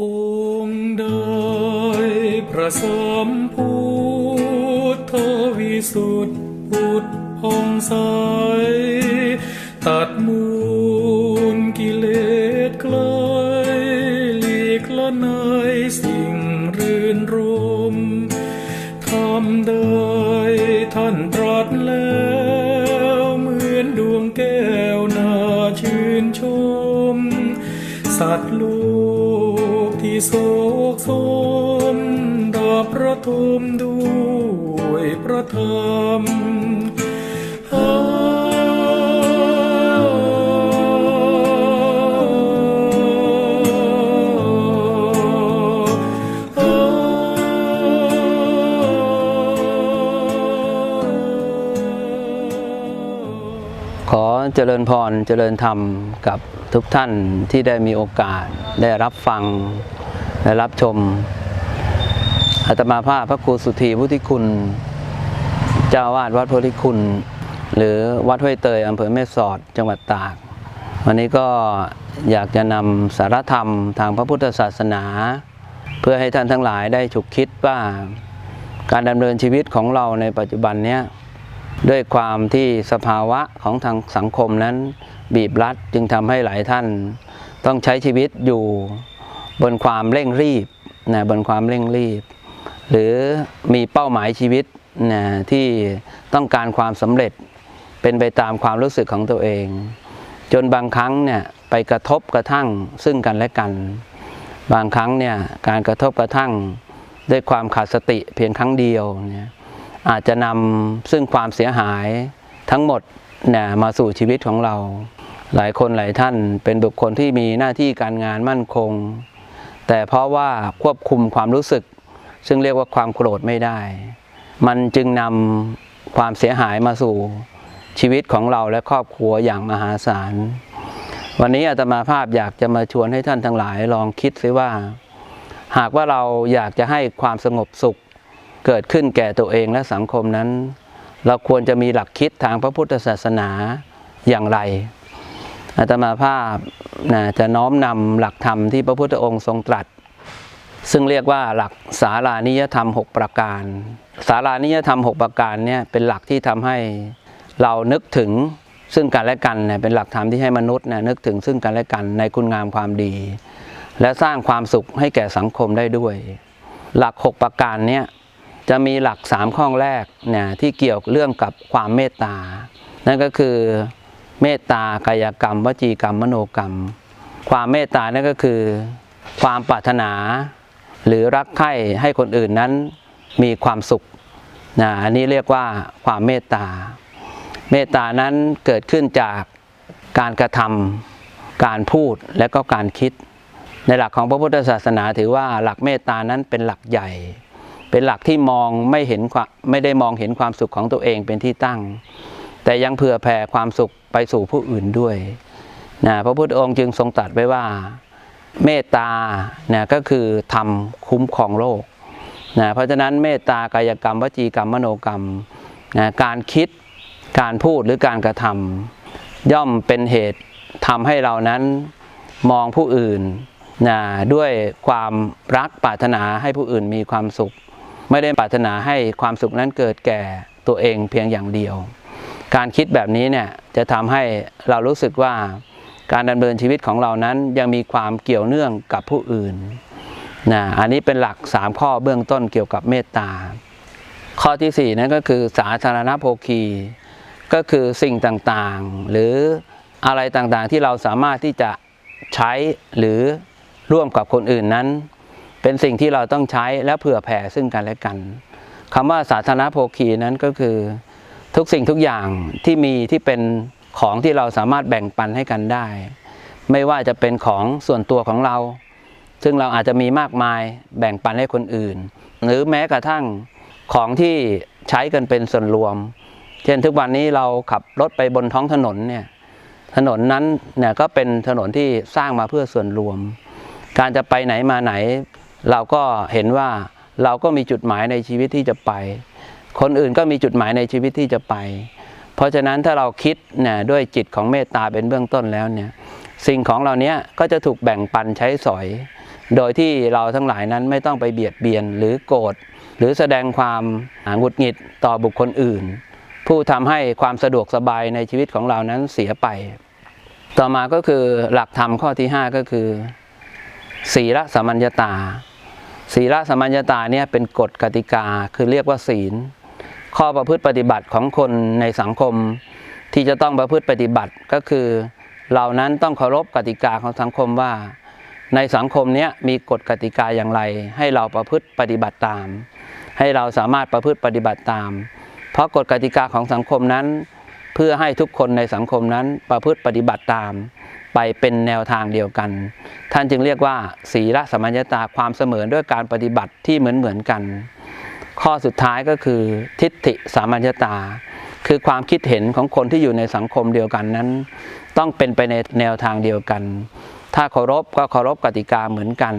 องค์ใดพระสมพุทธวิสุทธิพุทธพองใสตัดมูลกิเลสคลายหลีกละนายสิ่งรื่นรมทำได้ท่านตรัสแล้วเหมือนดวงแก้วน่าชื่นชม สัตว์ลกที่ โศกโศมดาบประทุมด้วยพระธรรมขอเจริญพรเจริญธรรมกับ ทุกท่านที่ได้มีโอกาสได้รับฟังและรับชมอาตมาภาพพระครูสุธีพุทธิคุณ เจ้าวาดวัดโพธิคุณ หรือวัดห้วยเตยอำเภอแม่สอดจังหวัดตาก วันนี้ก็อยากจะนำสารธรรมทางพระพุทธศาสนา เพื่อให้ท่านทั้งหลายได้ฉุกคิดว่าการดำเนินชีวิตของเราในปัจจุบันเนี้ยด้วยความที่สภาวะของทางสังคมนั้น บีบรัดจึงทำให้หลายท่านต้องใช้ชีวิตอยู่บนความเร่งรีบนะบนความเร่งรีบ หรือมีเป้าหมายชีวิตนะที่ต้องการความสำเร็จเป็นไปตามความรู้สึกของตัวเอง จนบางครั้งเนี่ยไปกระทบกระทั่งซึ่งกันและกัน บางครั้งเนี่ยการกระทบกระทั่งด้วยความขาดสติเพียงครั้งเดียวเนี่ยอาจจะนำซึ่งความเสียหายทั้งหมดเนี่ยมาสู่ชีวิตของเรา หลายคนหลายท่านเป็นบุคคลที่มีหน้าที่การงานมั่นคง แต่เพราะว่าควบคุมความรู้สึก ซึ่งเรียกว่าความโกรธไม่ได้ มันจึงนำความเสียหายมาสู่ชีวิตของเราและครอบครัวอย่างมหาศาล วันนี้อาตมาภาพอยากจะมาชวนให้ท่านทั้งหลายลองคิดซิว่า หากว่าเราอยากจะให้ความสงบสุข เกิดขึ้นแก่ตัวเองและสังคมนั้น เราควรจะมีหลักคิดทางพระพุทธศาสนาอย่างไร อาตมาภาพนะจะน้อมนำหลักธรรมที่พระพุทธองค์ทรงตรัส ซึ่งเรียกว่าหลักสารานิยธรรม 6 ประการ สารานิยธรรม 6 ประการเนี่ยเป็นหลักที่ทำให้เรานึกถึงซึ่งกันและกันเนี่ยเป็นหลักธรรมที่ให้มนุษย์เนี่ยนึกถึงซึ่งกันและกันในคุณงามความดี และสร้างความสุขให้แก่สังคมได้ด้วย หลัก 6 ประการเนี่ยจะมีหลัก 3 ข้อแรกเนี่ยที่เกี่ยวเรื่องกับความเมตตา นั่นก็คือ เมตตากายกรรม วจีกรรม มโนกรรม ความเมตตานั่นก็คือ ความปรารถนา หรือรักใคร่ให้คนอื่นนั้นมีความสุขนะอันนี้เรียกว่าความเมตตา เมตตานั้นเกิดขึ้นจากการกระทำการพูดและก็การคิด ในหลักของพระพุทธศาสนาถือว่าหลักเมตตานั้นเป็นหลักใหญ่ เป็นหลักที่มองไม่เห็นความไม่ได้มองเห็นความสุขของตัวเองเป็นที่ตั้ง แต่ยังเผื่อแผ่ความสุขไปสู่ผู้อื่นด้วยนะพระพุทธองค์จึงทรงตรัสไว้ว่า เมตตานี่ยก็คือทำคุ้มครองโลกนะเพราะฉะนั้นเมตตากายกรรมวจีกรรมมโนกรรมนะการคิดการพูดหรือการกระทำย่อมเป็นเหตุทำให้เรานั้นมองผู้อื่นนะด้วยความรักปรารถนาให้ผู้อื่นมีความสุข ไม่ได้ปรารถนาให้ความสุขนั้นเกิดแก่ตัวเองเพียงอย่างเดียว การคิดแบบนี้เนี่ยจะทำให้เรารู้สึกว่าการดำเนินชีวิตของเรานั้นยังมีความเกี่ยวเนื่องกับผู้อื่นนะอันนี้เป็นหลัก 3 ข้อเบื้องต้นเกี่ยวกับเมตตา ข้อที่ 4 นั่นก็คือสาธารณโภคี ก็คือสิ่งต่างๆ หรืออะไรต่างๆที่เราสามารถที่จะใช้หรือร่วมกับคนอื่นนั้น เป็นสิ่งที่เราต้องใช้และเผื่อแผ่ซึ่งกันและกันคำว่าสาธารณโภคีนั้นก็คือ ทุกสิ่งทุกอย่างที่มีที่เป็นของที่เราสามารถแบ่งปันให้กันได้ ไม่ว่าจะเป็นของส่วนตัวของเรา ซึ่งเราอาจจะมีมากมายแบ่งปันให้คนอื่น หรือแม้กระทั่งของที่ใช้กันเป็นส่วนรวม เช่นทุกวันนี้เราขับรถไปบนท้องถนนเนี่ยถนนนั้นเนี่ยก็เป็นถนนที่สร้างมาเพื่อส่วนรวม การจะไปไหนมาไหน เราก็เห็นว่าเราก็มีจุดหมายในชีวิตที่จะไป คนอื่นก็มีจุดหมายในชีวิตที่จะไป เพราะฉะนั้นถ้าเราคิดเนี่ยด้วยจิตของเมตตาเป็นเบื้องต้นแล้วเนี่ยสิ่งของเหล่านี้ก็จะถูกแบ่งปันใช้สอย โดยที่เราทั้งหลายนั้นไม่ต้องไปเบียดเบียนหรือโกรธหรือแสดงความหงุดหงิดต่อบุคคลอื่น ผู้ทำให้ความสะดวกสบายในชีวิตของเรานั้นเสียไป ต่อมาก็คือหลักธรรมข้อที่ 5 ก็คือ ศีลสัมมัญญตา ศีลสัมมัญญตาเนี่ยเป็นกฎกติกาคือเรียกว่าศีล ข้อประพฤติปฏิบัติของคนในสังคม ที่จะต้องประพฤติปฏิบัติก็คือเรานั้นต้องเคารพกติกาของสังคมว่า ในสังคมนี้มีกฎกติกาอย่างไร ให้เราประพฤติปฏิบัติตาม ให้เราสามารถประพฤติปฏิบัติตาม เพราะกฎกติกาของสังคมนั้น เพื่อให้ทุกคนในสังคมนั้นประพฤติปฏิบัติตาม ไปเป็นแนวทางเดียวกัน ท่านจึงเรียกว่า ศีลสมัญญาตาความเสมอด้วยการปฏิบัติที่เหมือนเหมือนกัน ข้อสุดท้ายก็คือทิฏฐิสามัญญตา คือความคิดเห็นของคนที่อยู่ในสังคมเดียวกันนั้น ต้องเป็นไปในแนวทางเดียวกัน ถ้าเคารพก็เคารพกติกาเหมือนกัน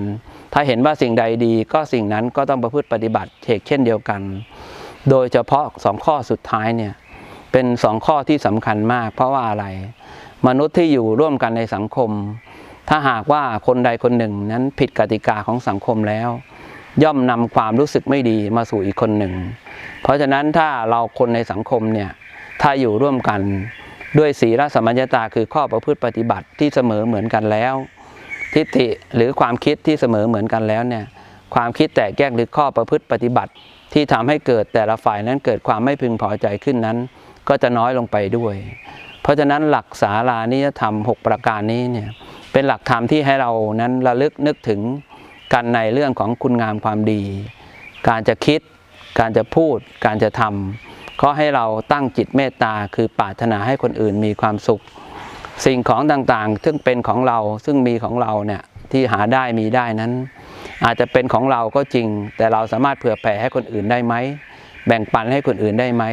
ถ้าเห็นว่าสิ่งใดดีก็สิ่งนั้นก็ต้องประพฤติปฏิบัติเชกเช่นเดียวกัน โดยเฉพาะสองข้อสุดท้ายเนี่ยเป็นสองข้อที่สำคัญมาก เพราะว่าอะไร มนุษย์ที่อยู่ร่วมกันในสังคม ถ้าหากว่าคนใดคนหนึ่งนั้นผิดกติกาของสังคมแล้ว ย่อมนำความรู้สึกไม่ดีมาสู่อีกคนหนึ่ง เพราะฉะนั้นถ้าเราคนในสังคมเนี่ยถ้าอยู่ร่วมกันด้วยศีลสมมัญญตาคือข้อประพฤติปฏิบัติที่เสมอเหมือนกันแล้ว ทิฏฐิหรือความคิดที่เสมอเหมือนกันแล้วเนี่ยความคิดแตกแยกหรือข้อประพฤติปฏิบัติ ที่ทำให้เกิดแต่ละฝ่ายนั้นเกิดความไม่พึงพอใจขึ้นนั้น ก็จะน้อยลงไปด้วย เพราะฉะนั้นหลักสารานิยธรรม 6 ประการนี้เนี่ยเป็นหลักธรรมที่ให้เรานั้นระลึกนึกถึง กันในเรื่องของคุณงามความดี การจะคิด การจะพูด การจะทำก็ให้เราตั้งจิตเมตตาคือปรารถนาให้คนอื่นมีความสุข สิ่งของต่างๆ ซึ่งเป็นของเราซึ่งมีของเราเนี่ยที่หาได้มีได้นั้น อาจจะเป็นของเราก็จริง แต่เราสามารถเผื่อแผ่ให้คนอื่นได้ไหมแบ่งปันให้คนอื่นได้ไหม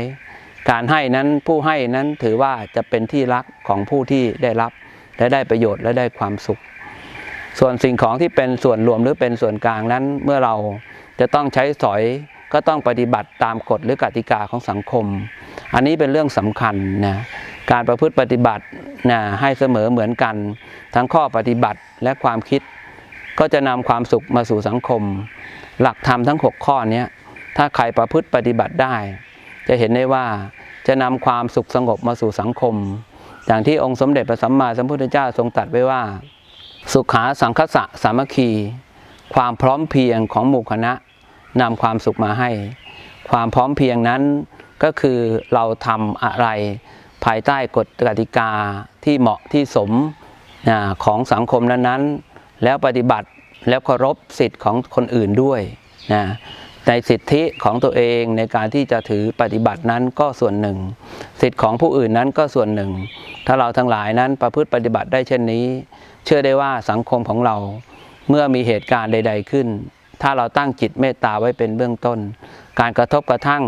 การให้นั้นผู้ให้นั้นถือว่าจะเป็นที่รักของผู้ที่ได้รับ และได้ประโยชน์และได้ความสุข ส่วนสิ่งของที่เป็นส่วนรวมหรือเป็นส่วนกลางนั้นเมื่อเราจะต้องใช้สอยก็ต้องปฏิบัติตามกฎหรือกติกาของสังคม อันนี้เป็นเรื่องสำคัญนะการประพฤติปฏิบัตินะให้เสมอเหมือนกัน ทั้งข้อปฏิบัติและความคิด ก็จะนำความสุขมาสู่สังคม หลักธรรมทั้ง 6 ข้อนี้ถ้าใครประพฤติปฏิบัติได้ จะเห็นได้ว่าจะนำความสุขสงบมาสู่สังคม อย่างที่องค์สมเด็จพระสัมมาสัมพุทธเจ้าทรงตรัสไว้ว่า สุขาสังคสะสามัคคี ความพร้อมเพียงของหมู่คณะนำความสุขมาให้ ความพร้อมเพียงนั้นก็คือเราทำอะไรภายใต้กฎกติกาที่เหมาะที่สมของสังคมนั้นๆ แล้วปฏิบัติแล้วเคารพสิทธิ์ของคนอื่นด้วยนะในสิทธิของตัวเองในการที่จะถือปฏิบัตินั้นก็ส่วนหนึ่ง สิทธิของผู้อื่นนั้นก็ส่วนหนึ่ง ถ้าเราทั้งหลายนั้นประพฤติปฏิบัติได้เช่นนี้ เชื่อได้ว่าสังคมของเราเมื่อมีเหตุการณ์ใด ๆขึ้น ถ้าเราตั้งจิตเมตตาไว้เป็นเบื้องต้น การกระทบกระทั่ง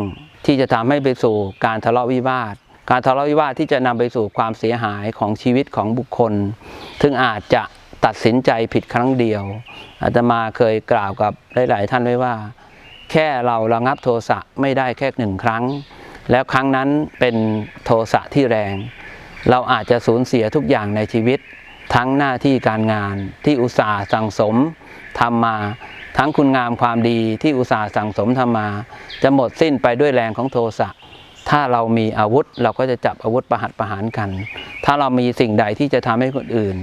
ที่จะทำให้ไปสู่การทะเลาะวิวาท การทะเลาะวิวาทที่จะนำไปสู่ความเสียหายของชีวิตของบุคคล ซึ่งอาจจะตัดสินใจผิดครั้งเดียว อาตมาเคยกล่าวกับหลาย ๆ ท่านไว้ว่า แค่เราระงับโทสะไม่ได้แค่หนึ่งครั้ง แล้วครั้งนั้นเป็นโทสะที่แรง เราอาจจะสูญเสียทุกอย่างในชีวิต ทั้งหน้าที่การงานที่อุตสาห์สั่งสมทำมา ทั้งคุณงามความดีที่อุตสาห์สั่งสมทำมา จะหมดสิ้นไปด้วยแรงของโทสะถ้าเรามีอาวุธเราก็จะจับอาวุธประหัตประหารกัน ถ้าเรามีสิ่งใดที่จะทำให้คนอื่น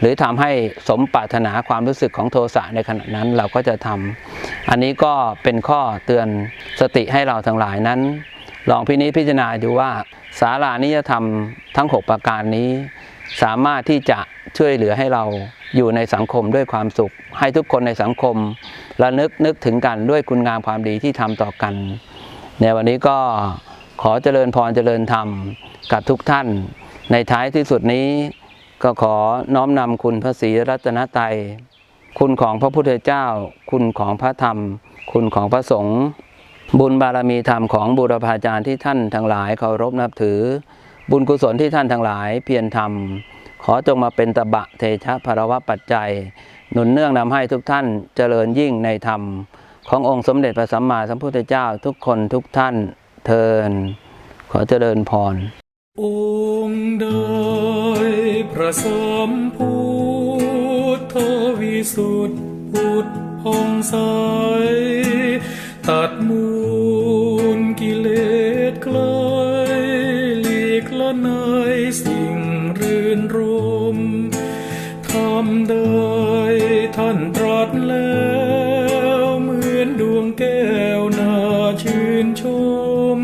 หรือทำให้สมปรารถนาความรู้สึกของโทสะในขณะนั้นเราก็จะทำอันนี้ก็เป็นข้อเตือนสติให้เราทั้งหลายนั้น ลองพินิจพิจารณาดูว่าสารานิยธรรมทั้ง 6 ประการนี้ สามารถที่จะช่วยเหลือให้เราอยู่ในสังคมด้วยความสุข ให้ทุกคนในสังคมระนึกนึกถึงกันด้วยคุณงามความดีที่ทำต่อกัน ในวันนี้ก็ขอเจริญพรเจริญธรรมกับทุกท่าน ในท้ายที่สุดนี้ก็ขอน้อมนำคุณพระศรีรัตนตรัยคุณของพระพุทธเจ้า คุณของพระธรรม คุณของพระสงฆ์บุญบารมีธรรมของบุรพาจารย์ที่ท่านทั้งหลายเคารพนับถือ บุญกุศลที่ท่านทั้งหลายเพียรทำขอจงมาเป็นตบะเทชะภารวะปัจจัย หนุนเนื่องนำให้ทุกท่านเจริญยิ่งในธรรม ขององค์สมเด็จพระสัมมาสัมพุทธเจ้าทุกคนทุกท่านเทิน ขอเจริญพรองค์ใดพระสัมพุทธวิสุทธิปุดผ่องใสตัดมู ลีกละนายสิ่งรื่นรมทำได้ท่านตรัสแล้วเหมือนดวงแก้วน่าชื่นชม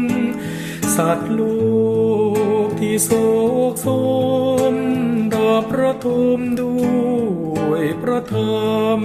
สัตว์โลกที่โศกโศมดาบพระทมด้วยพระธรรม